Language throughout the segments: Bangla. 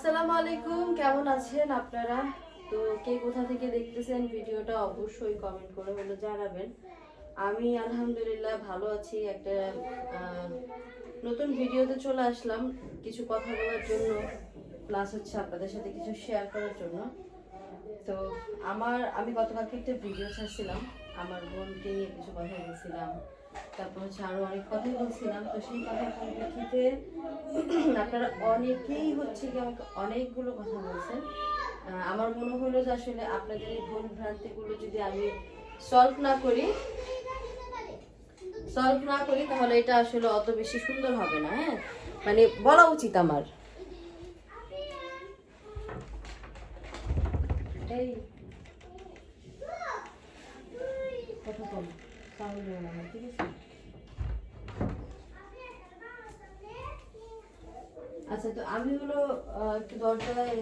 আসসালামু আলাইকুম, কেমন আছেন আপনারা? তো কে কোথা থেকে দেখতেছেন ভিডিওটা অবশ্যই কমেন্ট করে হলো জানাবেন। আমি আলহামদুলিল্লাহ ভালো আছি, একটা নতুন ভিডিওতে চলে আসলাম কিছু কথা বলার জন্য প্লাস হচ্ছে আপনাদের সাথে কিছু শেয়ার করার জন্য। তো আমার, আমি গতকালকে একটা ভিডিও ছাড়ছিলাম, আমার বোনকে নিয়ে কিছু কথা বলছিলাম। তারপর হচ্ছে আরও অনেক কথাই বলছিলাম, তো সেই কথার পরিপ্রেক্ষিতে আপনারা অনেকেই হচ্ছে কি আমাকে অনেকগুলো কথা বলছেন। আমার মনে হলো যে আসলে আপনাদের এই ভুল ভ্রান্তিগুলো যদি আমি সলভ না করি সলভ না করি তাহলে এটা আসলে অত বেশি সুন্দর হবে না হ্যাঁ? মানে বলা উচিত আমার। এই কথা কম না আমার, ঠিক আছে আচ্ছা তো আমি হলো একটু দরজায়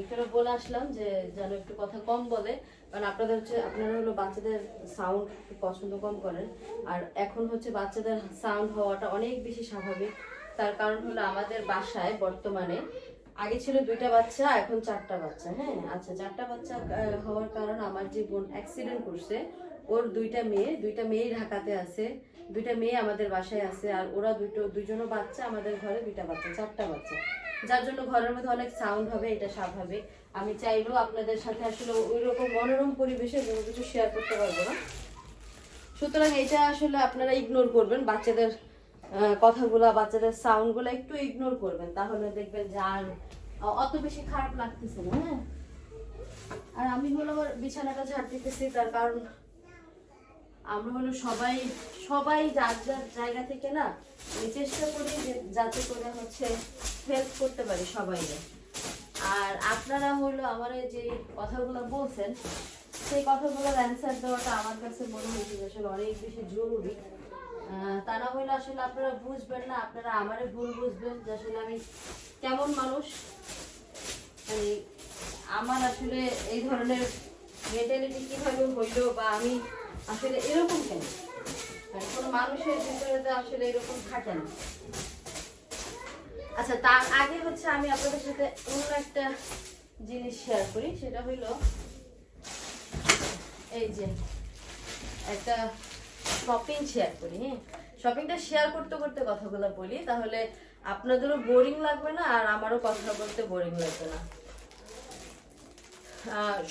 একটু বলে আসলাম যে যেন একটু কথা কম বলে। কারণ আপনাদের হচ্ছে আপনারা হলো বাচ্চাদের সাউন্ড পছন্দ কম করেন। আর এখন হচ্ছে বাচ্চাদের সাউন্ড হওয়াটা অনেক বেশি স্বাভাবিক। তার কারণ হলো আমাদের বাসায় বর্তমানে আগে ছিল দুইটা বাচ্চা এখন চারটা বাচ্চা হ্যাঁ? আচ্ছা চারটা বাচ্চা হওয়ার কারণ আমার যে বোন অ্যাক্সিডেন্ট করছে ওর দুইটা মেয়ে দুইটা মেয়ে ঢাকাতে আছে, দুইটা মেয়ে আমাদের বাসায় আছে, আর ওরা দুটো, দুজনও বাচ্চা, আমাদের ঘরে দুইটা বাচ্চা, চারটা বাচ্চা। যার জন্য ঘরের মধ্যে অনেক সাউন্ড হবে, এটা স্বাভাবিক। আমি চাইলেও আপনাদের সাথে আসলে ওই রকম মনোরম পরিবেশে কোনো কিছু শেয়ার করতে পারব না। সুতরাং এটা আসলে আপনারা ইগনোর করবেন, বাচ্চাদের কথাগুলা, বাচ্চাদের সাউন্ডগুলো একটু ইগনোর করবেন, তাহলে দেখবেন যার অত বেশি খারাপ লাগতেছে না হ্যাঁ? আর আমি হলো বিছানাটা ঝাড় দিতেছি, তার কারণ আমরা হলো সবাই সবাই যার যার জায়গা থেকে না চেষ্টা করি যে যাতে করে হচ্ছে হেল্প করতে পারি সবাইকে। আর আপনারা হলো আমার যে কথাগুলো বলছেন, সেই কথাগুলোর অ্যান্সার দেওয়াটা আমার কাছে মনে হয়েছে আসলে অনেক বেশি জরুরি। তা না হলে আসলে আপনারা বুঝবেন না, আপনারা আমারে ভুল বুঝবেন যে আসলে আমি কেমন মানুষ। মানে আমার আসলে এই ধরনের মেন্টালিটি কীভাবে হইল বা আমি আসলে এরকম কেন? মানে কোনো মানুষের ভিতরে তো আসলে এরকম থাকে না। আচ্ছা তার আগে হচ্ছে আমি আপনাদের সাথে অন্য একটা জিনিস শেয়ার করি, সেটা হইল এই যে একটা শপিং শেয়ার করি হ্যাঁ? শপিংটা শেয়ার করতে করতে কথাগুলো বলি, তাহলে আপনাদেরও বোরিং লাগবে না আর আমারও কথা বলতে বোরিং লাগবে না।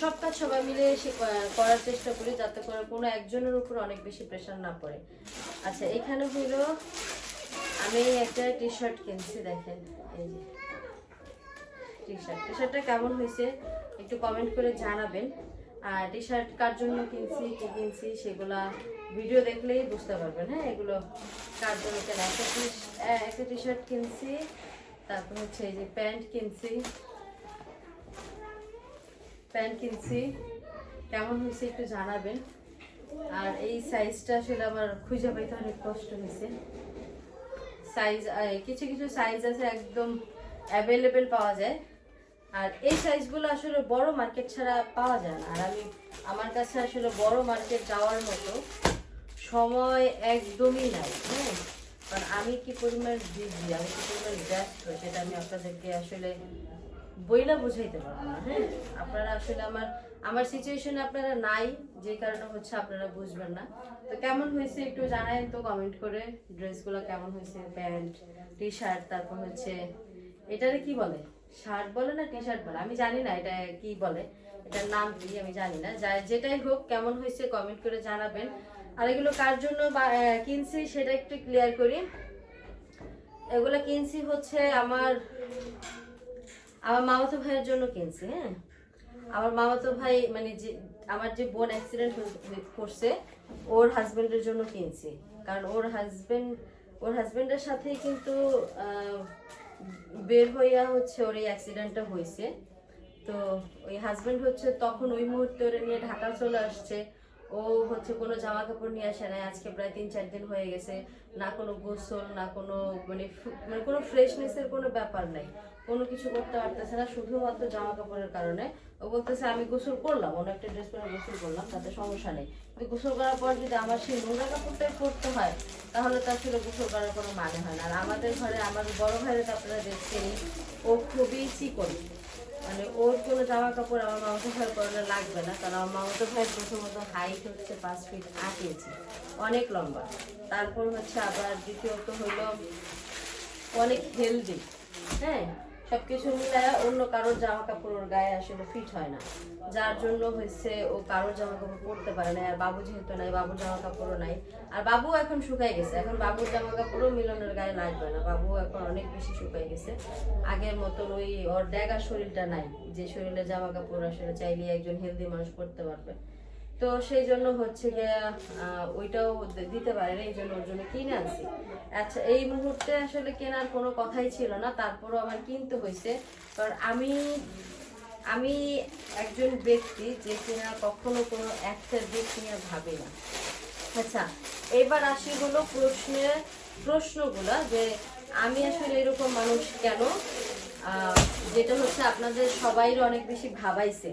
সব কাজ সবাই মিলে সে করার চেষ্টা করি যাতে করে কোনো একজনের উপর অনেক বেশি প্রেশার না পড়ে। আচ্ছা এখানে হইল, আমি একটা টি শার্ট কিনছি, দেখেন, এই যে। টি শার্ট টি শার্টটা কেমন হয়েছে, একটু কমেন্ট করে জানাবেন। আর টি শার্ট কার জন্য কিনছি, কি কিনছি, সেগুলা ভিডিও দেখলেই বুঝতে পারবেন হ্যাঁ এগুলো কার জন্য কেন। একটা টি একটা টি শার্ট কিনছি, তারপর হচ্ছে এই যে প্যান্ট কিনছি। প্যান্ট কিনছি। কেমন হয়েছে একটু জানাবেন। আর এই সাইজটা আসলে আমার খুঁজে পাইতে অনেক কষ্ট হয়েছে। সাইজ কিছু কিছু সাইজ আছে একদম অ্যাভেলেবেল পাওয়া যায়। আর এই সাইজগুলো আসলে বড় মার্কেট ছাড়া পাওয়া যায় না। আর আমি, আমার কাছে আসলে বড় মার্কেট যাওয়ার মতো সময় একদমই নাই হ্যাঁ? কারণ আমি কি পরিমাণ বিজি আমি কি পরিমাণ ব্যস্ত, সেটা আমি আপনাদেরকে আসলে বইলা বুঝাইতে পারব না হ্যাঁ? আপনারা আসলে আমার আমার সিচুয়েশনে আপনারা নাই, যে কারণে হচ্ছে আপনারা বুঝবেন না। তো কেমন হয়েছে একটু জানাই তো কমেন্ট করে, ড্রেসগুলো কেমন হয়েছে, প্যান্ট টি শার্ট তারপর হচ্ছে, এটারে কি বলে? শার্ট বলে না টি শার্ট বলে? আমি জানি না এটা কি বলে, এটার নাম কি আমি জানি না। যা, যেটাই হোক, কেমন হয়েছে কমেন্ট করে জানাবেন। আর এগুলো কার জন্য কিনছি সেটা একটু ক্লিয়ার করি। এগুলো কিনছি হচ্ছে আমার আমার মামাতো ভাইয়ের জন্য কিনছি হ্যাঁ? আমার মামাতো ভাই মানে যে, আমার যে বোন অ্যাক্সিডেন্ট করছে, ওর হাজবেন্ডের জন্য কিনছি। কারণ ওর হাজবেন্ড ওর হাজবেন্ডের সাথেই কিন্তু বের হইয়া হচ্ছে ওর এই অ্যাক্সিডেন্টটা হয়েছে তো ওই হাজবেন্ড হচ্ছে তখন ওই মুহূর্তে ওরে নিয়ে ঢাকা চলে আসছে। ও হচ্ছে কোনো জামা কাপড় নিয়ে আসে নাই, আজকে প্রায় তিন চার দিন হয়ে গেছে। না কোনো গোসল, না কোনো মানে মানে কোনো ফ্রেশনেসের কোনো ব্যাপার নাই। কোনো কিছু করতে পারতেছে না। শুধুমাত্র জামা কাপড়ের কারণে। ও বলতেছে, আমি গোসল করলাম। অন্য একটা ড্রেস পরে গোসল করলাম, তাতে সমস্যা নেই। কিন্তু গোসল করার পর যদি আমার সেই নোংরা কাপড়টাই পরতে হয়, তাহলে তো আসলে গোসল করার কোনো মানে হয় না। আর আমাদের ঘরে, আমার বড় ভাইয়ের তো আপনারা দেখছেনই ও খুবই চিকন। মানে ওর কোনো জামা কাপড় আমার মামাতো ভাই পরলে লাগবে না, কারণ আমার মামাতো ভাই প্রথমত হাইট হচ্ছে পাঁচ ফিট আট ইঞ্চি অনেক লম্বা। তারপর হচ্ছে আবার দ্বিতীয়ত হলো অনেক হেলদি হ্যাঁ? সবকিছু মিলায় অন্য কারোর জামা কাপড় ওর গায়ে আসলে ফিট হয় না। যার জন্য হয়েছে ও কারোর জামা কাপড় পরতে পারে না, আর বাবু যেহেতু নাই, বাবুর জামা কাপড়ও নাই। আর বাবু এখন শুকাই গেছে, এখন বাবুর জামা কাপড়ও মিলনের গায়ে লাগবে না। বাবু এখন অনেক বেশি শুকাই গেছে। আগের মতন ওই ওর ড্যাগার শরীরটা নাই, যে শরীরে জামা কাপড় আসলে চাইলে একজন হেলদি মানুষ পরতে পারবে। তো সেই জন্য হচ্ছে গিয়ে ওইটাও দিতে পারে না এই জন্য ওর জন্য কিনে আনছি। আচ্ছা এই মুহূর্তে আসলে কেনার কোনো কথাই ছিল না, তারপরও আমার কিনতে হয়েছে। কারণ আমি আমি একজন ব্যক্তি যে কিনা কখনো কোনো একটা দিক নিয়ে ভাবি না। আচ্ছা এবার আসি হলো প্রশ্নের প্রশ্নগুলা যে আমি আসলে এরকম মানুষ কেন? যেটা হচ্ছে আপনাদের সবাইর অনেক বেশি ভাবাইছে।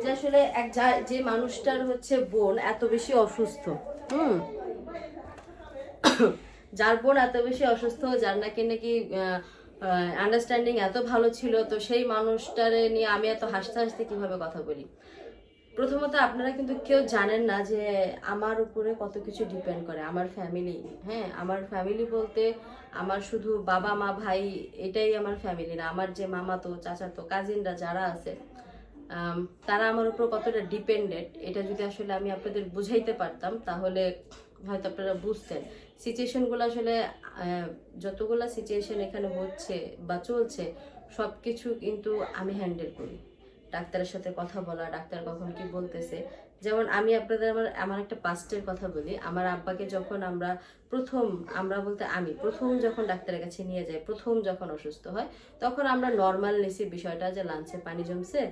যে আসলে এক যা- মানুষটার হচ্ছে বোন এত বেশি অসুস্থ, হুম? যার বোন এত বেশি অসুস্থ, যার নাকি নাকি আন্ডারস্ট্যান্ডিং এত ভালো ছিল, তো সেই মানুষটারে নিয়ে আমি এত হাসতে হাসতে কীভাবে কথা বলি? প্রথমত আপনারা কিন্তু কেউ জানেন না যে আমার উপরে কত কিছু ডিপেন্ড করে, আমার ফ্যামিলি হ্যাঁ? আমার ফ্যামিলি বলতে আমার শুধু বাবা, মা, ভাই, এটাই আমার ফ্যামিলি না। আমার যে মামাতো, চাচাতো কাজিনরা যারা আছে তারা আমার উপর কতটা ডিপেন্ডেন্ট এটা যদি আসলে আমি আপনাদের বুঝাইতে পারতাম, তাহলে হয়তো আপনারা বুঝতেন। সিচুয়েশনগুলো আসলে যতগুলো সিচুয়েশন এখানে হচ্ছে বা চলছে সব কিছু কিন্তু আমি হ্যান্ডেল করি। ডাক্তারের সাথে কথা বলা, ডাক্তার কখন কি বলতেছে। যেমন আমি আপনাদের আমার আমার একটা পাস্টের কথা বলি। আমার আব্বাকে যখন আমরা প্রথম, আমরা বলতে আমি প্রথম যখন ডাক্তারের কাছে নিয়ে যাই, প্রথম যখন অসুস্থ হয়, তখন আমরা নর্মাল নিছি বিষয়টা যে লাঞ্চে পানি জমছে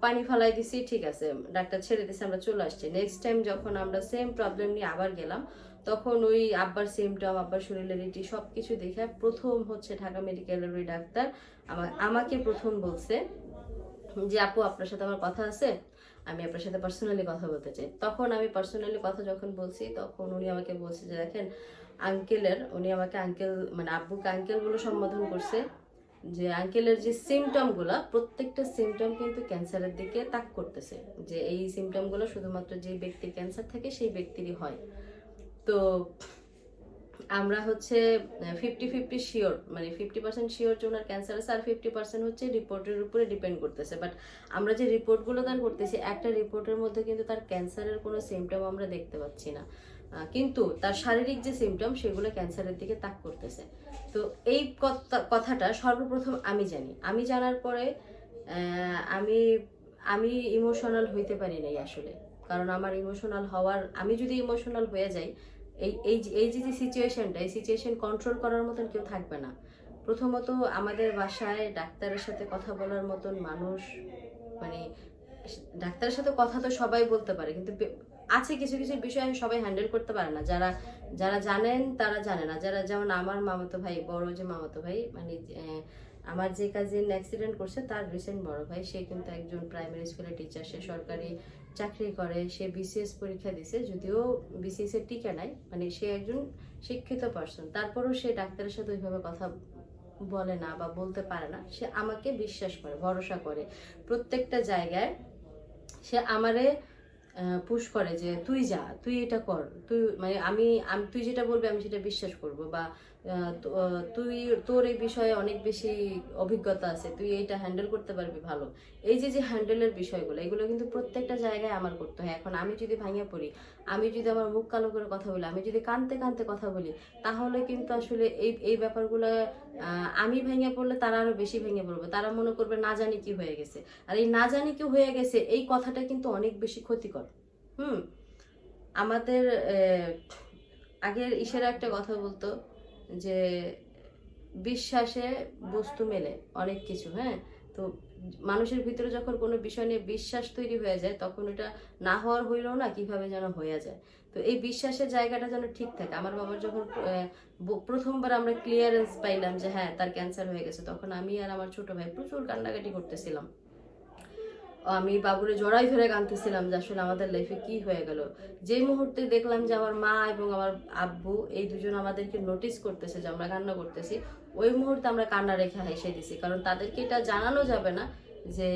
পানি ফালাই দিছি, ঠিক আছে, ডাক্তার ছেড়ে দিছে, আমরা চলে আসছি। নেক্সট টাইম যখন আমরা সেম প্রবলেম নিয়ে আবার গেলাম, তখন ওই আব্বার সিমটম আব্বার শরীরের ইটি সব কিছু দেখে প্রথম হচ্ছে ঢাকা মেডিকেলের ওই ডাক্তার আমা- আমাকে প্রথম বলছে যে, আপু, আপনার সাথে আমার কথা আছে, আমি আপনার সাথে পার্সোনালি কথা বলতে চাই। তখন আমি পার্সোনালি কথা যখন বলছি, তখন উনি আমাকে বলছে যে, দেখেন আঙ্কেলের উনি আমাকে আঙ্কেল মানে আব্বুকে আঙ্কেল বলে সম্বোধন করছে। যে আঙ্কেলের যে সিমটমগুলো প্রত্যেকটা সিমটম কিন্তু ক্যান্সারের দিকে তাক করতেছে। যে এই সিমটমগুলো শুধুমাত্র যে ব্যক্তির ক্যান্সার থাকে, সেই ব্যক্তিরই হয়। তো আমরা হচ্ছে ফিফটি ফিফটি শিওর মানে ফিফটি পার্সেন্ট শিওর যে ওনার ক্যান্সার আছে, আর ফিফটি পার্সেন্ট হচ্ছে রিপোর্টের উপরে ডিপেন্ড করতেছে। বাট আমরা যে রিপোর্টগুলো তার করতেছি, একটা রিপোর্টের মধ্যে কিন্তু তার ক্যান্সারের কোনো সিমটম আমরা দেখতে পাচ্ছি না। কিন্তু তার শারীরিক যে সিমটম সেগুলো ক্যান্সারের দিকে তাক করতেছে। তো এই কথাটা সর্বপ্রথম আমি জানি। আমি জানার পরে আমি আমি ইমোশনাল হইতে পারি নাই আসলে। কারণ আমার ইমোশনাল হওয়ার, আমি যদি ইমোশনাল হয়ে যাই, এই এই যে- এই যে যে সিচুয়েশনটা এই সিচুয়েশন কন্ট্রোল করার মতন কেউ থাকবে না। প্রথমত আমাদের বাসায় ডাক্তারের সাথে কথা বলার মতন মানুষ মানে ডাক্তারের সাথে কথা তো সবাই বলতে পারে, কিন্তু আছে কিছু কিছু বিষয় সবাই হ্যান্ডেল করতে পারে না। যারা যারা জানেন, তারা জানে না। যারা, যেমন আমার মামাতো ভাই, বড় যে মামাতো ভাই মানে আমার যে কাজিন অ্যাক্সিডেন্ট করছে, তার রিসেন্ট বড় ভাই, সে কিন্তু একজন প্রাইমারি স্কুলের টিচার সে সরকারি চাকরি করে, সে বিসিএস পরীক্ষা দিছে, যদিও বিসিএস এর টিকা নাই মানে সে একজন শিক্ষিত পার্সন তারপরেও সে ডাক্তারের সাথে ওইভাবে কথা বলে না বা বলতে পারে না। সে আমাকে বিশ্বাস করে, ভরসা করে। প্রত্যেকটা জায়গায় সে আমারে পুশ করে যে তুই যা, তুই এটা কর, তুই মানে আমি, তুই যেটা বলবি আমি সেটা বিশ্বাস করব বা তুই, তোর এই বিষয়ে অনেক বেশি অভিজ্ঞতা আছে, তুই এইটা হ্যান্ডেল করতে পারবি ভালো। এই যে যে হ্যান্ডেলের বিষয়গুলো, এগুলো কিন্তু প্রত্যেকটা জায়গায় আমার করতে হয়। এখন আমি যদি ভাঙিয়ে পড়ি, আমি যদি আমার মুখ কালো করে কথা বলি, আমি যদি কানতে কানতে কথা বলি, তাহলে কিন্তু আসলে এই এই ব্যাপারগুলো আমি ভেঙে পড়লে তারা আরও বেশি ভেঙে পড়বে। তারা মনে করবে, না জানি কি হয়ে গেছে। আর এই না জানি কি হয়ে গেছে, এই কথাটা কিন্তু অনেক বেশি ক্ষতিকর। হুম? আমাদের আগের ইসের একটা কথা বলতো যে বিশ্বাসে বস্তু মেলে, অনেক কিছু হ্যাঁ? তো মানুষের ভিতরে যখন কোনো বিষয় নিয়ে বিশ্বাস তৈরি হয়ে যায়, তখন এটা না হওয়ার হইলেও না কীভাবে যেন হয়ে যায়। তো এই বিশ্বাসের জায়গাটা যেন ঠিক থাকে। আমার বাবার যখন প্রথমবার আমরা ক্লিয়ারেন্স পাইলাম যে হ্যাঁ তার ক্যান্সার হয়ে গেছে, তখন আমি আর আমার ছোট ভাই প্রচুর কান্নাকাটি করতেছিলাম। আমি বাবুরে জড়াই ধরে কাঁদতেছিলাম যে আসলে আমাদের লাইফে কি হয়ে গেল। যে মুহূর্তে দেখলাম যে আমার মা এবং আমার আব্বু এই দুজন আমাদেরকে নোটিস করতেছে যে আমরা কান্না করতেছি, ওই মুহূর্তে আমরা কান্না রেখে হেসে দিছি। কারণ তাদেরকে এটা জানানো যাবে না যে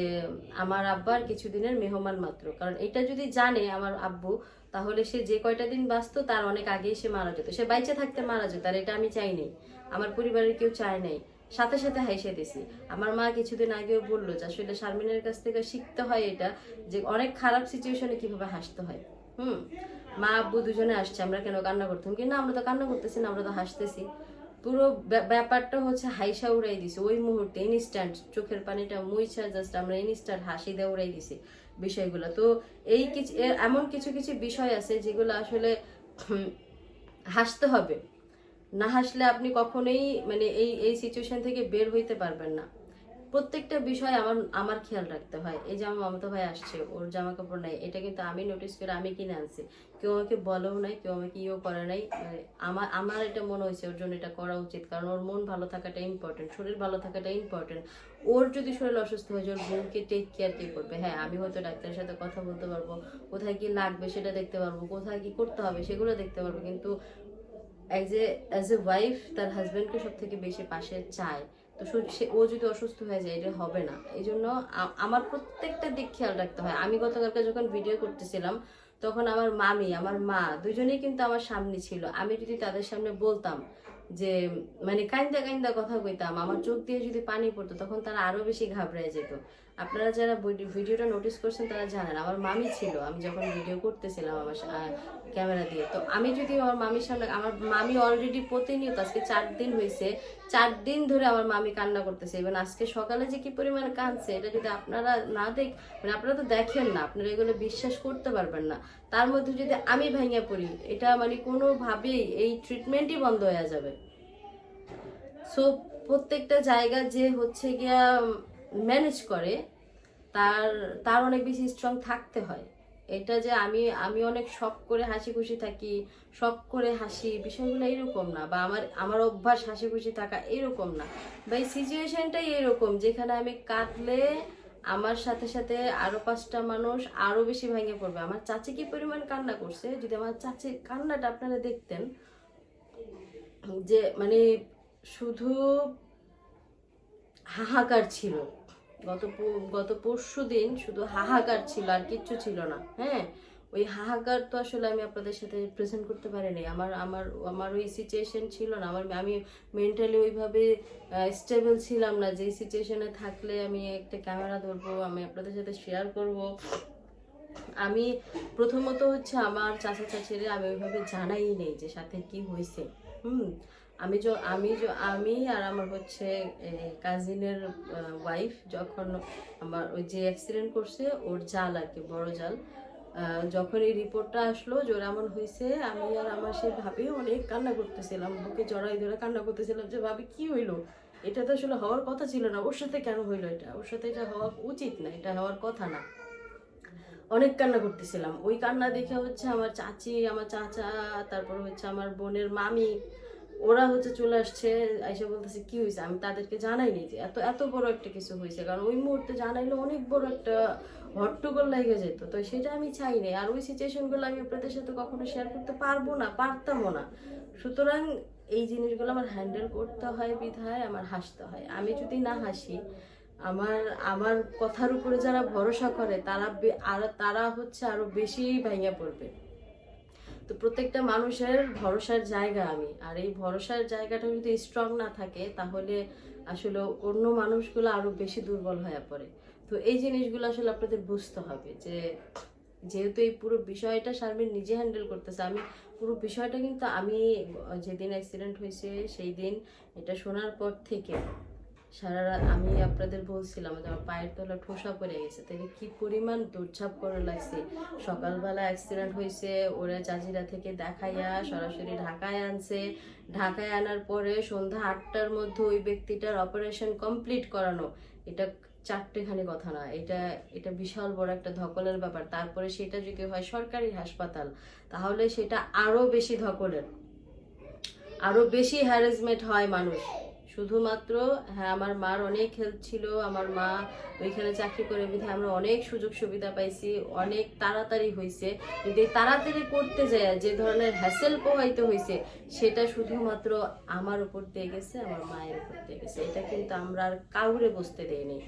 আমার আব্বার কিছুদিনের মেহমান মাত্র। কারণ এটা যদি জানে আমার আব্বু, তাহলে সে যে কয়টা দিন বাঁচতো, তার অনেক আগেই সে মারা যেত। সে বাইচে থাকতে মারা যেত, আর এটা আমি চাইনি আমার পরিবারের কেউ চায় নাই। সাথে সাথে হাইসে দিছি। আমার মা কিছুদিন আগেও বলল যে, আসলে শারমিনের কাছ থেকে শিখতে হয় এটা, যে অনেক খারাপ সিচুয়েশনে কীভাবে হাসতে হয়। হুম, মা, আব্বু দুজনে আসছে, আমরা কেন কান্না করতাম? কিন্তু আমরা তো কান্না করতেছি না, আমরা তো হাসতেছি। পুরো ব্যা- ব্যাপারটা হচ্ছে হাইসা উড়াই দিছে। ওই মুহূর্তে ইনস্ট্যান্ট চোখের পানিটা মুইছা জাস্ট আমরা ইনস্ট্যান্ট হাসি দিয়ে উড়াই দিছি বিষয়গুলো। তো এই কিছু এমন কিছু কিছু বিষয় আছে যেগুলো আসলে হাসতে হবে। না হাসলে আপনি কখনোই মানে এই এই সিচুয়েশন থেকে বের হইতে পারবেন না। প্রত্যেকটা বিষয় আমার আমার খেয়াল রাখতে হয়। এই আমার মামাতো ভাই আসছে, ওর জামা কাপড় নাই, এটা কিন্তু আমি নোটিস করে আমি কিনে আনছি। কেউ আমাকে বলেও নাই, কেউ আমাকে ইয়েও করে নাই। মানে আমার আমার এটা মনে হয়েছে ওর জন্য এটা করা উচিত। কারণ ওর মন ভালো থাকাটা ইম্পর্টেন্ট শরীর ভালো থাকাটা ইম্পর্টেন্ট ওর যদি শরীর অসুস্থ হয়ে যায়, ওর বোনকে টেক কেয়ার কে করবে? হ্যাঁ আমি হয়তো ডাক্তারের সাথে কথা বলতে পারব। কোথায় কি লাগবে সেটা দেখতে পারব, কোথায় কি করতে হবে সেগুলো দেখতে পারব। কিন্তু as a as a wife তার হাজব্যান্ডকে সব থেকে বেশি পাশে চায়। তো সে ও যদি অসুস্থ হয়ে যায়, এটা হবে না। এই জন্য আমার প্রত্যেকটা দিক খেয়াল রাখতে হয়। আমি গতকালকে যখন ভিডিও করতেছিলাম, তখন আমার মামি, আমার মা দুজনেই কিন্তু আমার সামনে ছিল। আমি যদি তাদের সামনে বলতাম যে মানে কাইন্দা কাইন্দা কথা কইতাম, আমার চোখ দিয়ে যদি পানি পড়তো, তখন তারা আরও বেশি ঘাবড়ায় যেত। আপনারা যারা ভিডি- ভিডিওটা নোটিস করছেন তারা জানেন, আমার মামি ছিল, আমি যখন ভিডিও করতেছিলাম আমার ক্যামেরা দিয়ে। তো আমি যদি আমার মামির সামনে, আমার মামি অলরেডি প্রতিনিয়ত, আজকে চার দিন হয়েছে চার দিন ধরে আমার মামি কান্না করতেছে। এবং আজকে সকালে যে কি পরিমাণে কাঁদছে, এটা যদি আপনারা না দেখ মানে আপনারা তো দেখেন না, আপনারা এগুলো বিশ্বাস করতে পারবেন না। তার মধ্যে যদি আমি ভেঙে পড়ি, এটা মানে কোনোভাবেই এই ট্রিটমেন্টই বন্ধ হয়ে যাবে। সো প্রত্যেকটা জায়গা যে হচ্ছে গিয়া ম্যানেজ করে, তার তার অনেক বেশি স্ট্রং থাকতে হয়। এটা যে আমি আমি অনেক শখ করে হাসি খুশি থাকি, শখ করে হাসি, বিষয়গুলো এরকম না, বা আমার আমার অভ্যাস হাসি খুশি থাকা এরকম না। বা এই সিচুয়েশনটাই এরকম, যেখানে আমি কাঁদলে আমার সাথে সাথে আরও পাঁচটা মানুষ আরও বেশি ভেঙে পড়বে। আমার চাচি কি পরিমাণ কান্না করছে? যদি আমার চাচির কান্নাটা আপনারা দেখতেন, যে মানে শুধু হাহাকার ছিল। গত গত পরশু দিন শুধু হাহাকার ছিল আর কিচ্ছু ছিল না হ্যাঁ? ওই হাহাকার তো আসলে আমি আপনাদের সাথে প্রেজেন্ট করতে পারিনি। আমার আমার আমার ওই সিচুয়েশন ছিল না। আমার, আমি মেন্টালি ওইভাবে স্টেবল ছিলাম না। যে সিচুয়েশনে থাকলে আমি একটা ক্যামেরা ধরবো, আমি আপনাদের সাথে শেয়ার করব। আমি প্রথমত হচ্ছে আমার চাচা চাচিরে আমি ওইভাবে জানাই নেই যে সাথে কি হয়েছে হুম? আমি আমি আমি আর আমার হচ্ছে কাজিনের ওয়াইফ যখন আমার ওই যে অ্যাক্সিডেন্ট করছে, ওর জাল আর কি, বড় জাল যখন এই রিপোর্টটা আসলো জোর এমন হয়েছে, আমি আর আমার সেই ভাবি অনেক কান্না করতেছিলাম, বুকে জড়াই ধরে কান্না করতেছিলাম যে, ভাবি, কি হইল? এটা তো আসলে হওয়ার কথা ছিল না, ওর সাথে কেন হইল এটা? ওর সাথে এটা হওয়া উচিত না, এটা হওয়ার কথা না। অনেক কান্না করতেছিলাম, ওই কান্না দেখে হচ্ছে আমার চাচি, আমার চাচা, তারপর হচ্ছে আমার বোনের মামি ওরা হচ্ছে চলে আসছে এসে বলতেছে, কি হয়েছে আমি তাদেরকে জানাইনি যে এত এত বড় একটা কিছু হয়েছে কারণ ওই মুহূর্তে জানাইলে অনেক বড় একটা হট্টগোল লেগে যেত। তো সেটা আমি চাই নাই। আর ওই সিচুয়েশনগুলো আমি আপনাদের সাথে কখনো শেয়ার করতে পারব না, পারতামও না। সুতরাং এই জিনিসগুলো আমার হ্যান্ডেল করতে হয়, বিধায় আমার হাসতে হয়। আমি যদি না হাসি, আমার আমার কথার উপরে যারা ভরসা করে, তারা তারা হচ্ছে আরও বেশি ভেঙে পড়বে। তো প্রত্যেকটা মানুষের ভরসার জায়গা আমি। আর এই ভরসার জায়গাটা যদি স্ট্রং না থাকে, তাহলে আসলে অন্য মানুষগুলো আরও বেশি দুর্বল হয়ে পড়ে। তো এই জিনিসগুলো আসলে আপনাদের বুঝতে হবে যে, যেহেতু এই পুরো বিষয়টা শারমিন নিজে হ্যান্ডেল করতেছে, আমি পুরো বিষয়টা কিন্তু আমি, যেদিন অ্যাক্সিডেন্ট হয়েছে, সেই দিন এটা শোনার পর থেকে সারা রাত আমি আপনাদের বলছিলাম যে আমার পায়ের তলা ঠোসা পড়ে গেছে। তাহলে কি পরিমাণ দৌড়ঝাঁপ করে লাগছে সকালবেলা অ্যাক্সিডেন্ট হয়েছে ওরা জাজিরা থেকে দেখাইয়া সরাসরি ঢাকায় আনছে। ঢাকায় আনার পরে সন্ধ্যা আটটার মধ্যে ওই ব্যক্তিটার অপারেশন কমপ্লিট করানো। এটা চারটেখানি কথা না, এটা এটা বিশাল বড় একটা ধকলের ব্যাপার। তারপরে সেটা যদি হয় সরকারি হাসপাতাল, তাহলে সেটা আরও বেশি ধকলের। আরও বেশি হ্যারাসমেন্ট হয় মানুষ। শুধুমাত্র হ্যাঁ আমার মার অনেক হেল্প ছিল, আমার মা ওইখানে চাকরি করে বিধে আমরা অনেক সুযোগ সুবিধা পাইছি, অনেক তাড়াতাড়ি হয়েছে কিন্তু এই তাড়াতাড়ি করতে যায়, যে ধরনের হ্যাসেল প্রবাহিত হয়েছে সেটা শুধুমাত্র আমার উপর দিয়ে গেছে, আমার মায়ের উপর দিয়ে গেছে। এটা কিন্তু আমরা আর কাউরে বসতে দেয়নি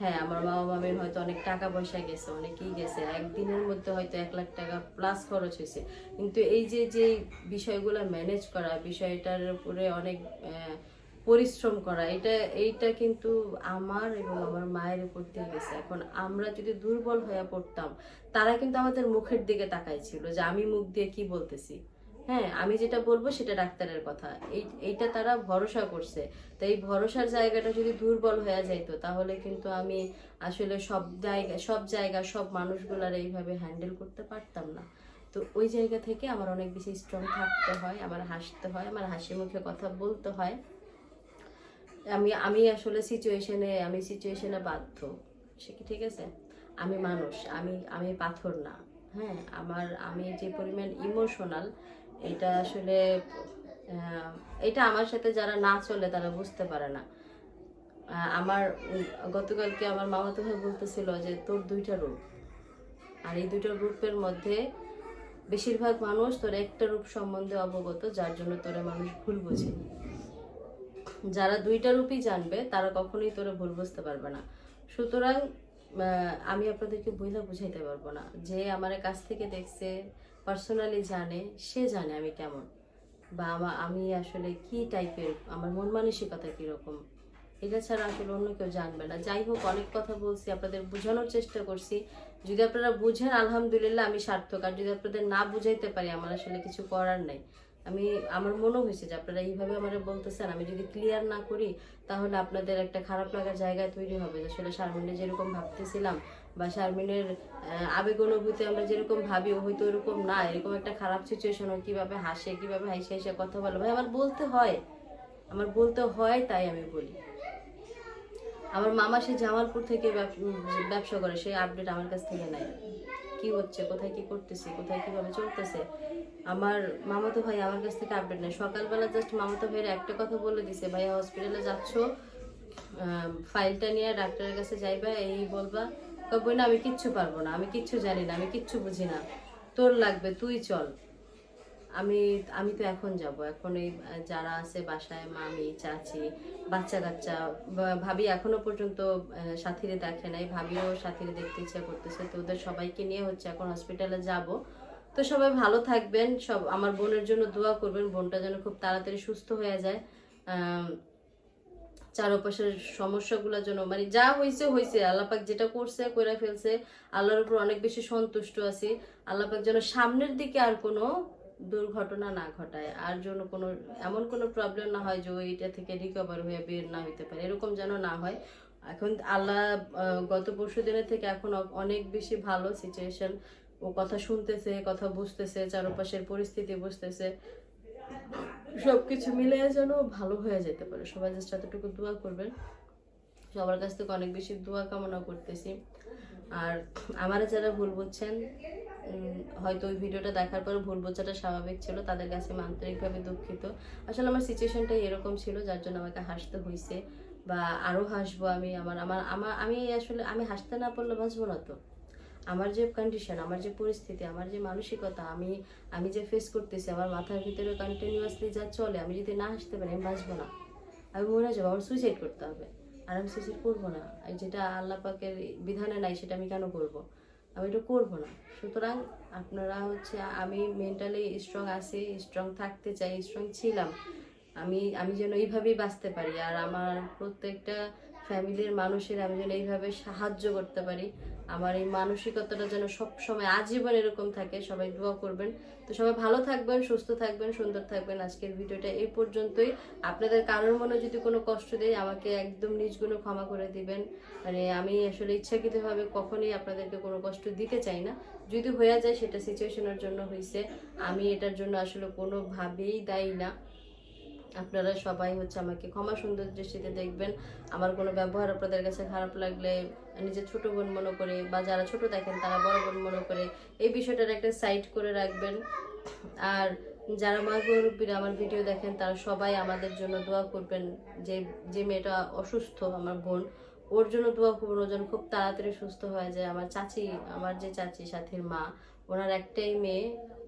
হ্যাঁ আমার বাবা মামির হয়তো অনেক টাকা পয়সা গেছে, অনেকেই গেছে, একদিনের মধ্যে হয়তো এক লাখ টাকা প্লাস খরচ হয়েছে কিন্তু এই যে যে বিষয়গুলো ম্যানেজ করা, বিষয়টার উপরে অনেক পরিশ্রম করা, এটা, এইটা কিন্তু আমার এবং আমার মায়ের উপর দিয়ে গেছে। এখন আমরা যদি দুর্বল হয়ে পড়তাম, তারা কিন্তু আমাদের মুখের দিকে তাকাইছিল যে আমি মুখ দিয়ে কি বলতেছি। হ্যাঁ আমি যেটা বলব সেটা ডাক্তারের কথা। এই, এইটা তারা ভরসা করছে। তো এই ভরসার জায়গাটা যদি দুর্বল হয়ে যাইতো, তাহলে কিন্তু আমি আসলে সব জায়গা সব জায়গা, সব মানুষগুলার এইভাবে হ্যান্ডেল করতে পারতাম না। তো ওই জায়গা থেকে আমার অনেক বেশি স্ট্রং থাকতে হয়, আমার হাসতে হয়, আমার হাসি মুখে কথা বলতে হয়। আমি আমি আসলে সিচুয়েশনে আমি সিচুয়েশনে বাধ্য। সে কি ঠিক আছে? আমি মানুষ, আমি আমি পাথর না। হ্যাঁ আমার, আমি যে পরিমাণ ইমোশনাল এটা আসলে এটা আমার সাথে যারা না চলে, তারা বুঝতে পারে না। আমার, গতকালকে আমার মামাতো ভাই বলতেছিল যে, তোর দুইটা রূপ। আর এই দুইটা রূপের মধ্যে বেশিরভাগ মানুষ তোর একটা রূপ সম্বন্ধে অবগত, যার জন্য তোরা মানুষ ভুল বোঝে। যারা দুইটা রূপই জানবে, তারা কখনোই তোরে ভুল বুঝতে পারবে না। সুতরাং আমি আপনাদেরকে বুঝলে বুঝাইতে পারব না যে আমার কাছ থেকে দেখছে পার্সোনালি জানে, সে জানে আমি কেমন বা আমা- আসলে কি টাইপের আমার মন মানসিকতা কীরকম। এটা ছাড়া আসলে অন্য কেউ জানবে না। যাই হোক, অনেক কথা বলছি, আপনাদের বোঝানোর চেষ্টা করছি। যদি আপনারা বুঝেন, আলহামদুলিল্লাহ আমি সার্থক। আর যদি আপনাদের না বুঝাইতে পারি, আমার আসলে কিছু করার নাই। আমি, আমার মনে হয়েছে যে আপনারা এইভাবে আমার বলতেছেন, আমি যদি ক্লিয়ার না করি, তাহলে আপনাদের একটা খারাপ লাগার জায়গা তৈরি হবে। আসলে শারমিনে যেরকম ভাবতেছিলাম বা শারমিনের আবেগ অনুভূতি আমরা যেরকম ভাবি হয়তো ওরকম না। এরকম একটা খারাপ সিচুয়েশন ও কীভাবে হাসে, কীভাবে হাসে হাসে কথা বলে। ভাই, আমার বলতে হয়। আমার বলতে হয় তাই আমি বলি। আমার মামা সে জামালপুর থেকে ব্যবসা করে সেই আপডেট আমার কাছ থেকে নেয়। কি হচ্ছে? কোথায় কি করতেছে? কোথায় কীভাবে চলতেছে? আমার মামাতো ভাই আমার কাছ থেকে আপডেট নেই সকালবেলা জাস্ট মামাতো ভাইয়ের একটা কথা বলে দিছে, ভাইয়া হসপিটালে যাচ্ছ? ফাইলটা নিয়ে ডাক্তারের কাছে যাইবা, এই বলবা। কবে না আমি কিচ্ছু পারব না, আমি কিচ্ছু জানি না, আমি কিচ্ছু বুঝি না। তোর লাগবে, তুই চল। আমি আমি তো এখন যাব। এখন এই, যারা আছে বাসায়, মামি, চাচি বাচ্চা কাচ্চা ভাবি এখনও পর্যন্ত সাথীরে দেখে নাই। ভাবিও সাথীরে দেখতে ইচ্ছা করতেছে। তো ওদের সবাইকে নিয়ে হচ্ছে এখন হসপিটালে যাব। তো সবাই ভালো থাকবেন। সব আমার বোনের জন্য দোয়া করবেন, বোনটা যেন খুব তাড়াতাড়ি সুস্থ হয়ে যায়। চারপাশের সমস্যাগুলোর জন্য মানে যা হয়েছে হয়েছে আল্লাপাক যেটা করছে করে ফেলছে, আল্লাহর উপর অনেক বেশি সন্তুষ্ট আছি। আল্লাপাক যেন সামনের দিকে আর কোনো দুর্ঘটনা না ঘটায়, আর যেন কোনো, এমন কোনো প্রবলেম না হয় যে ওইটা থেকে রিকভার হয়ে বের না হইতে পারে। এরকম যেন না হয়। এখন আল্লাহ গত পরশু দিনের থেকে এখন অনেক বেশি ভালো সিচুয়েশন ও কথা শুনতেছে, কথা বুঝতেছে, চারপাশের পরিস্থিতি বুঝতেছে। সবকিছু মিলে যেন ভালো হয়ে যেতে পারে। সবাই জাস্ট এতটুকু দোয়া করবেন। সবার কাছ থেকে অনেক বেশি দোয়া কামনা করতেছি। আর আমারা যারা ভুল বুঝছেন হয়তো ওই ভিডিওটা দেখার পর ভুল বোঝাটা স্বাভাবিক ছিল, তাদের কাছে আমি আন্তরিকভাবে দুঃখিত। আসলে আমার সিচুয়েশনটা এরকম ছিল, যার জন্য আমাকে হাসতে হয়েছে বা আরও হাসবো আমি, আমার আমার আমার, আমি আসলে, আমি হাসতে না পারলে বাঁচবো না তো। আমার যে কন্ডিশন আমার যে পরিস্থিতি, আমার যে মানসিকতা, আমি আমি যে ফেস করতেছি, আমার মাথার ভিতরে কন্টিনিউয়াসলি যা চলে, আমি যদি না হাসতে পারি, আমি বাঁচবো না। আমি মরে যাব, আমার সুইসাইড করতে হবে। আর আমি সুইসাইড করব না। যেটা আল্লাহ পাকের বিধানে নাই, সেটা আমি কেন করব? আমি এটা করব না। সুতরাং আপনারা হচ্ছে, আমি মেন্টালি স্ট্রং আছি স্ট্রং থাকতে চাই স্ট্রং ছিলাম। আমি আমি যেন এইভাবেই বাঁচতে পারি। আর আমার প্রত্যেকটা ফ্যামিলির মানুষের আমি যেন এইভাবে সাহায্য করতে পারি। আমার এই মানসিকতাটা যেন সব সময় আজীবন এরকম থাকে, সবাই দোয়া করবেন। তো সবাই ভালো থাকবেন, সুস্থ থাকবেন, সুন্দর থাকবেন। আজকের ভিডিওটা এই পর্যন্তই। আপনাদের কারোর মনে যদি কোনো কষ্ট দেয়, আমাকে একদম নিজ গুণে ক্ষমা করে দিবেন। মানে আমি আসলে ইচ্ছাকৃতভাবে কখনোই আপনাদেরকে কোনো কষ্ট দিতে চাই না। যদি হয়ে যায়, সেটা সিচুয়েশনের জন্য হয়েছে আমি এটার জন্য আসলে কোনোভাবেই দায়ী না। আপনারা সবাই হচ্ছে আমাকে ক্ষমা সুন্দর দৃষ্টিতে দেখবেন। আমার কোনো ব্যবহার আপনাদের কাছে খারাপ লাগলে নিজের ছোট বোন মনে করে বা যারা ছোট দেখেন তারা বড় বোন মনে করে এই বিষয়টার একটা সাইড করে রাখবেন। আর যারা মা গৌরবীরা আমার ভিডিও দেখেন তারা সবাই আমাদের জন্য দোয়া করবেন যে যে মেয়েটা অসুস্থ আমার বোন, ওর জন্য দোয়া করবেন, ও যেন খুব তাড়াতাড়ি সুস্থ হয়ে যায়। আমার চাচি, আমার যে চাচি সাথীর মা, ওনার একটাই মেয়ে,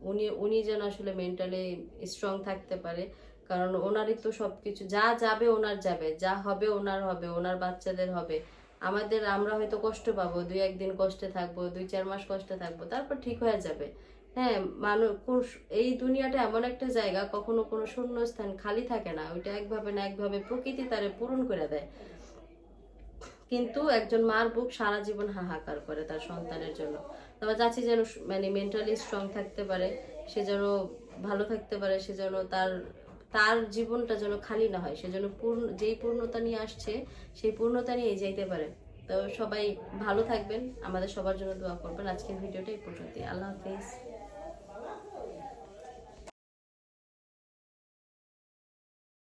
উনি উনি যেন আসলে মেন্টালি স্ট্রং থাকতে পারে। কারণ ওনারই তো সবকিছু, যা যাবে ওনার যাবে, যা হবে ওনার হবে, ওনার বাচ্চাদের হবে। আমাদের, আমরা হয়তো কষ্ট পাবো, দুই একদিন কষ্টে থাকব, দুই চার মাস কষ্টে থাকব, তারপর ঠিক হয়ে যাবে। হ্যাঁ মানুষ এই দুনিয়াটা এমন একটা জায়গা, কখনো কোনো শূন্যস্থান খালি থাকে না, ওইটা একভাবে না একভাবে প্রকৃতি তারে পূরণ করে দেয়। কিন্তু একজন মার বুক সারা জীবন হাহাকার করে তার সন্তানের জন্য। তবে চাচ্ছি যেন মানে মেন্টালি স্ট্রং থাকতে পারে, সে যেন ভালো থাকতে পারে, সে যেন তার তার জীবনটা যেন খালি না হয় সেজন্য পূর্ণ, যেই পূর্ণতা নিয়ে আসছে, সেই পূর্ণতা নিয়ে যাইতে পারে। তো সবাই ভালো থাকবেন। আমাদের সবার জন্য দোয়া করবেন। আজকের ভিডিওটা এই পর্যন্তই। আল্লাহ হাফিজ।